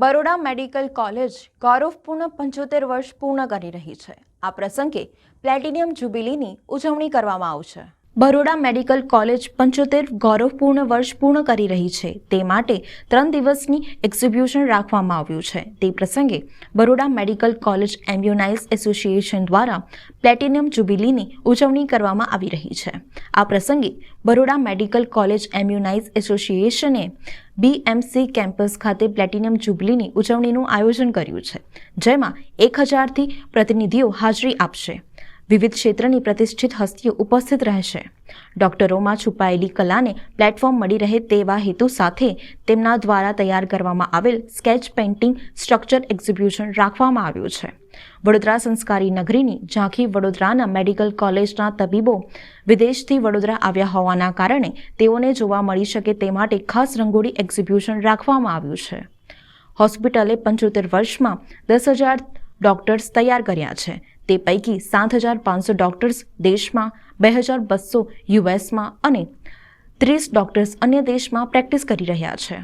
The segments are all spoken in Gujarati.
બરોડા મેડિકલ કોલેજ ગૌરવપૂર્ણ પંચોતેર વર્ષ પૂર્ણ કરી રહી છે. આ પ્રસંગે પ્લેટિનિયમ જ્યુબિલીની ઉજવણી કરવામાં આવશે. બરોડા મેડિકલ કોલેજ પંચોતેર ગૌરવપૂર્ણ વર્ષ પૂર્ણ કરી રહી છે. તે માટે ત્રણ દિવસની એક્ઝિબિશન રાખવામાં આવ્યું છે. તે પ્રસંગે બરોડા મેડિકલ કોલેજ એમ્બ્યુનાઇઝ એસોસિએશન દ્વારા પ્લેટિનિયમ જ્યુબિલીની ઉજવણી કરવામાં આવી રહી છે. આ પ્રસંગે બરોડા મેડિકલ કોલેજ એમ્બ્યુનાઇઝ એસોસિએશને બીએમસી કેમ્પસ ખાતે પ્લેટિનિયમ જ્યુબિલીની ઉજવણીનું આયોજન કર્યું છે, જેમાં એક હજારથી પ્રતિનિધિઓ હાજરી આપશે. વિવિધ ક્ષેત્રની પ્રતિષ્ઠિત હસ્તીઓ ઉપસ્થિત રહેશે. ડોક્ટરોમાં છુપાયેલી કલાને પ્લેટફોર્મ મળી રહે તેવા હેતુ સાથે તેમના દ્વારા તૈયાર કરવામાં આવેલ સ્કેચ પેઇન્ટિંગ સ્ટ્રક્ચર એક્ઝિબિશન રાખવામાં આવ્યું છે. વડોદરા સંસ્કારી નગરીની ઝાંખી વડોદરાના મેડિકલ કોલેજના તબીબો વિદેશથી વડોદરા આવ્યા હોવાના કારણે તેઓને જોવા મળી શકે તે માટે ખાસ રંગોળી એક્ઝિબિશન રાખવામાં આવ્યું છે. હોસ્પિટલે પંચોતેર વર્ષમાં દસ હજાર ડોક્ટર્સ તૈયાર કર્યા છે. તે પૈકી સાત હજાર પાંચસો ડોક્ટર્સ દેશમાં, બે હજાર બસો યુએસમાં અને ત્રીસ ડોક્ટર્સ અન્ય દેશમાં પ્રેક્ટિસ કરી રહ્યા છે.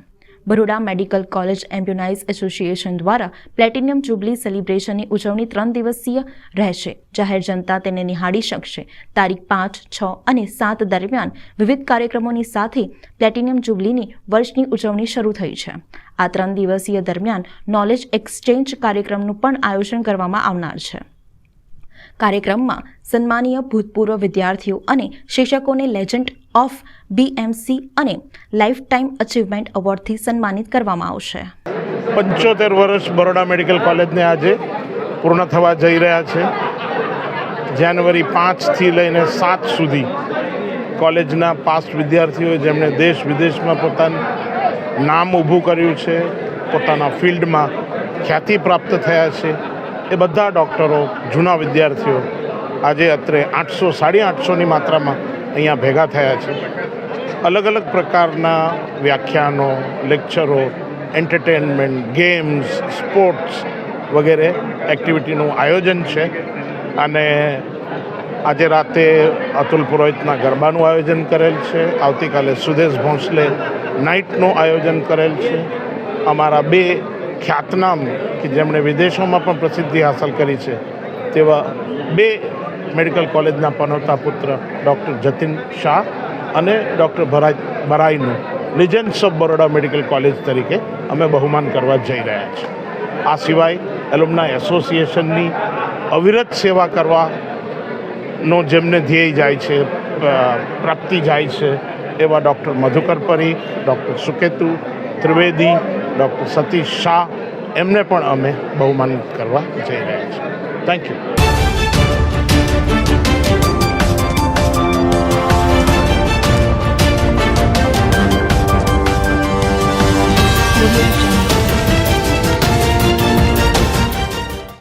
બરોડા મેડિકલ કોલેજ એમ્બ્યુનાઇઝ એસોસિએશન દ્વારા પ્લેટિનિયમ જુબલી સેલિબ્રેશનની ઉજવણી ત્રણ દિવસીય રહેશે, જાહેર જનતા તેને નિહાળી શકશે. તારીખ પાંચ, છ અને સાત દરમિયાન વિવિધ કાર્યક્રમોની સાથે પ્લેટિનિયમ જુબલીની વર્ષની ઉજવણી શરૂ થઈ છે. આ ત્રણ દિવસીય દરમિયાન નોલેજ એક્સચેન્જ કાર્યક્રમનું પણ આયોજન કરવામાં આવનાર છે. કાર્યક્રમમાં સન્માનીય ભૂતપૂર્વ વિદ્યાર્થીઓ અને શિક્ષકોને legend of B M C અને લાઈફ ટાઈમ અચીવમેન્ટ એવોર્ડથી સન્માનિત કરવામાં આવશે. પંચોતેર વર્ષ બરોડા મેડિકલ કોલેજને આજે પૂર્ણ થવા જઈ રહ્યા છે. જાન્યુઆરી પાંચથી લઈને સાત સુધી કોલેજના પાસ્ટ વિદ્યાર્થીઓ જેમણે દેશ વિદેશમાં પોતાનું નામ ઊભું કર્યું છે, પોતાના ફિલ્ડમાં ખ્યાતિ પ્રાપ્ત થયા છે. એ બધા ડૉક્ટરો, જૂના વિદ્યાર્થીઓ આજે અત્રે આઠસો, સાડી આઠસોની માત્રામાં અહીંયા ભેગા થયા છે. અલગ અલગ પ્રકારના વ્યાખ્યાનો, લેક્ચરો, એન્ટરટેનમેન્ટ, ગેમ્સ, સ્પોર્ટ્સ વગેરે એક્ટિવિટીનું આયોજન છે. અને આજે રાતે અતુલ પુરોહિતના ગરબાનું આયોજન કરેલ છે. આવતીકાલે સુદેશ ભોંસલે નાઇટનું આયોજન કરેલ છે. અમારા બે ખ્યાતનામ કે જેમણે વિદેશોમાં પણ પ્રસિદ્ધિ હાંસલ કરી છે, તેવા બે મેડિકલ કોલેજના પનોતા પુત્ર ડૉક્ટર જતીન શાહ અને doctor Bharai બરાઈનું legends of Baroda medical college તરીકે અમે બહુમાન કરવા જઈ રહ્યા છીએ. આ સિવાય એલુમના એસોસિએશનની અવિરત સેવા કરવાનો જેમને ધ્યેય જાય છે પ્રાપ્તિ જાય છે, એવા doctor Madhukar Pari, doctor Suketu Trivedi doctor Satish Shah એમને પણ અમે બહુમાનિત કરવા જઈ રહ્યા છીએ. Thank you